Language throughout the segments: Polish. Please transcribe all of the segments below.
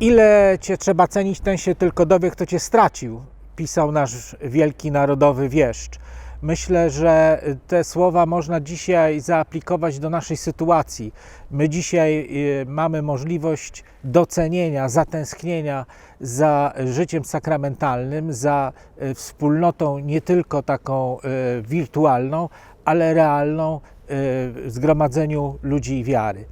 Ile cię trzeba cenić, ten się tylko dowie, kto cię stracił, pisał nasz wielki narodowy wieszcz. Myślę, że te słowa można dzisiaj zaaplikować do naszej sytuacji. My dzisiaj y, mamy możliwość docenienia, zatęsknienia za życiem sakramentalnym, za y, wspólnotą nie tylko taką y, wirtualną, ale realną w zgromadzeniu ludzi wiary.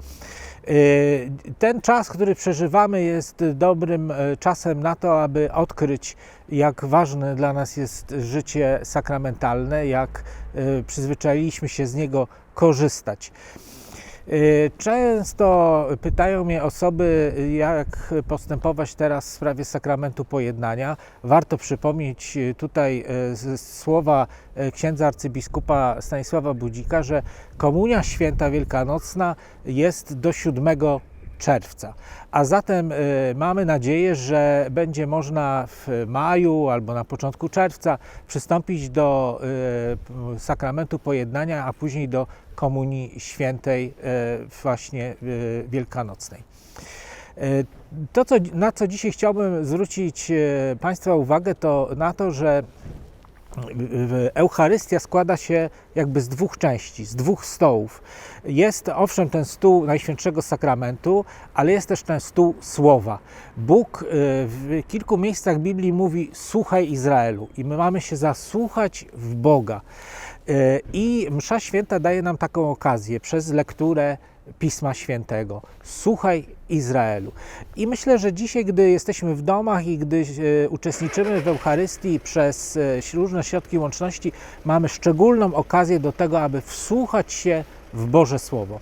Y, Ten czas, który przeżywamy, jest dobrym e, czasem na to, aby odkryć, jak ważne dla nas jest życie sakramentalne, jak e, przyzwyczailiśmy się z niego korzystać. Y, Często pytają mnie osoby, jak postępować teraz w sprawie sakramentu pojednania. Warto przypomnieć y, tutaj y, słowa księdza arcybiskupa Stanisława Budzika, że Komunia Święta Wielkanocna jest do 7 czerwca. A zatem y, mamy nadzieję, że będzie można w maju albo na początku czerwca przystąpić do y, sakramentu pojednania, a później do Komunii Świętej y, właśnie wielkanocnej. To, co, na co dzisiaj chciałbym zwrócić Państwa uwagę, to na to, że Eucharystia składa się jakby z dwóch części, z dwóch stołów. Jest owszem ten stół Najświętszego Sakramentu, ale jest też ten stół Słowa. Bóg y, w kilku miejscach Biblii mówi: Słuchaj Izraelu, i my mamy się zasłuchać w Boga. Y, I Msza Święta daje nam taką okazję przez lekturę Pisma Świętego. Słuchaj Izraelu. I myślę, że dzisiaj, gdy jesteśmy w domach i gdy e, uczestniczymy w Eucharystii przez e, różne środki łączności, mamy szczególną okazję do tego, aby wsłuchać się w Boże Słowo.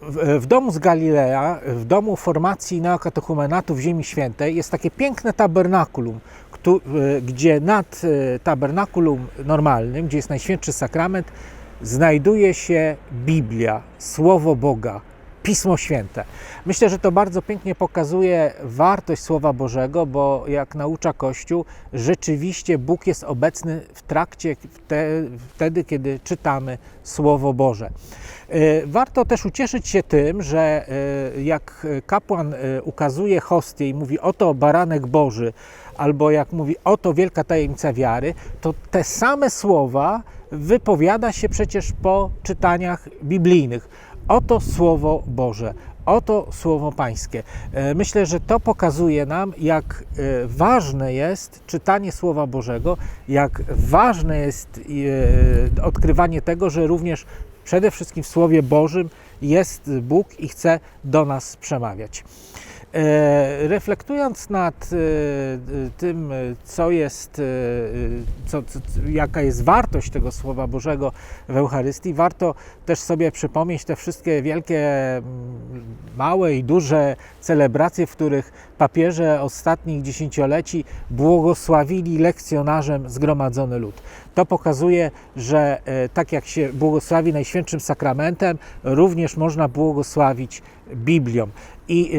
W, w domu z Galilea, w domu formacji neokatechumenatów Ziemi Świętej jest takie piękne tabernakulum, e, gdzie nad e, tabernakulum normalnym, gdzie jest Najświętszy Sakrament, znajduje się Biblia, Słowo Boga, Pismo Święte. Myślę, że to bardzo pięknie pokazuje wartość Słowa Bożego, bo jak naucza Kościół, rzeczywiście Bóg jest obecny w trakcie, wte, wtedy, kiedy czytamy Słowo Boże. E, Warto też ucieszyć się tym, że e, jak kapłan e, ukazuje hostię i mówi oto baranek Boży, albo jak mówi oto wielka tajemnica wiary, to te same słowa wypowiada się przecież po czytaniach biblijnych. Oto Słowo Boże, oto Słowo Pańskie. E, Myślę, że to pokazuje nam, jak e, ważne jest czytanie Słowa Bożego, jak ważne jest e, odkrywanie tego, że również przede wszystkim w Słowie Bożym jest Bóg i chce do nas przemawiać. E, Reflektując nad e, tym, co jest, e, co, co, jaka jest wartość tego Słowa Bożego w Eucharystii, warto też sobie przypomnieć te wszystkie wielkie, małe i duże celebracje, w których papieże ostatnich dziesięcioleci błogosławili lekcjonarzem zgromadzony lud. To pokazuje, że e, tak jak się błogosławi Najświętszym Sakramentem, również można błogosławić Biblią. I e,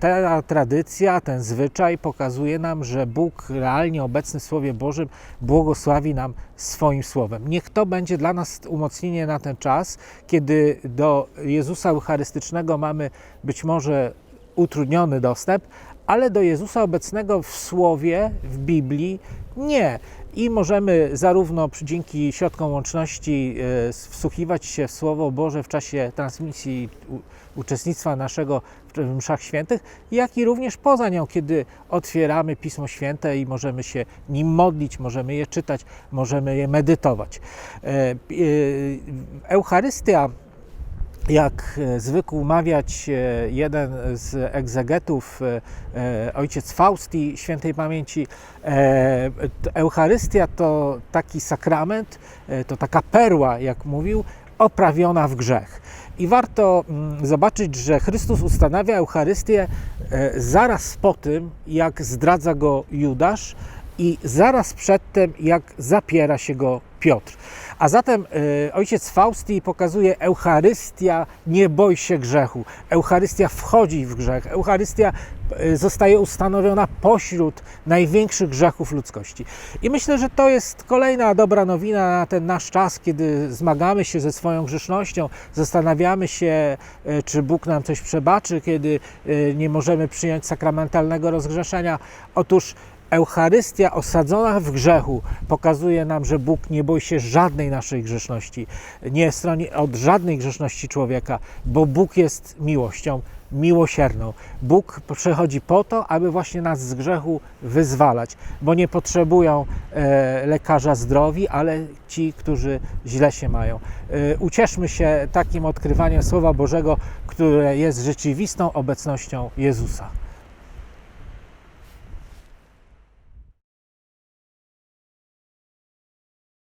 ta tradycja, ten zwyczaj pokazuje nam, że Bóg realnie obecny w Słowie Bożym błogosławi nam swoim Słowem. Niech to będzie dla nas umocnienie na ten czas, kiedy do Jezusa Eucharystycznego mamy być może utrudniony dostęp, ale do Jezusa obecnego w Słowie, w Biblii nie. I możemy zarówno dzięki środkom łączności e, wsłuchiwać się w Słowo Boże w czasie transmisji uczestnictwa naszego w mszach świętych, jak i również poza nią, kiedy otwieramy Pismo Święte i możemy się nim modlić, możemy je czytać, możemy je medytować. E, e, Eucharystia jak e, zwykł mawiać e, jeden z egzegetów, e, ojciec Fausti świętej pamięci, Eucharystia to taki sakrament, to taka perła, jak mówił, oprawiona w grzech. I warto mm, zobaczyć, że Chrystus ustanawia Eucharystię zaraz po tym, jak zdradza go Judasz, i zaraz przedtem, jak zapiera się go Piotr. A zatem y, ojciec Faustii pokazuje Eucharystia, nie boi się grzechu. Eucharystia wchodzi w grzech. Eucharystia y, zostaje ustanowiona pośród największych grzechów ludzkości. I myślę, że to jest kolejna dobra nowina na ten nasz czas, kiedy zmagamy się ze swoją grzesznością, zastanawiamy się, y, czy Bóg nam coś przebaczy, kiedy nie możemy przyjąć sakramentalnego rozgrzeszenia. Otóż Eucharystia osadzona w grzechu pokazuje nam, że Bóg nie boi się żadnej naszej grzeszności, nie stroni od żadnej grzeszności człowieka, bo Bóg jest miłością, miłosierną. Bóg przychodzi po to, aby właśnie nas z grzechu wyzwalać, bo nie potrzebują e, lekarza zdrowi, ale ci, którzy źle się mają. E, ucieszmy się takim odkrywaniem Słowa Bożego, które jest rzeczywistą obecnością Jezusa.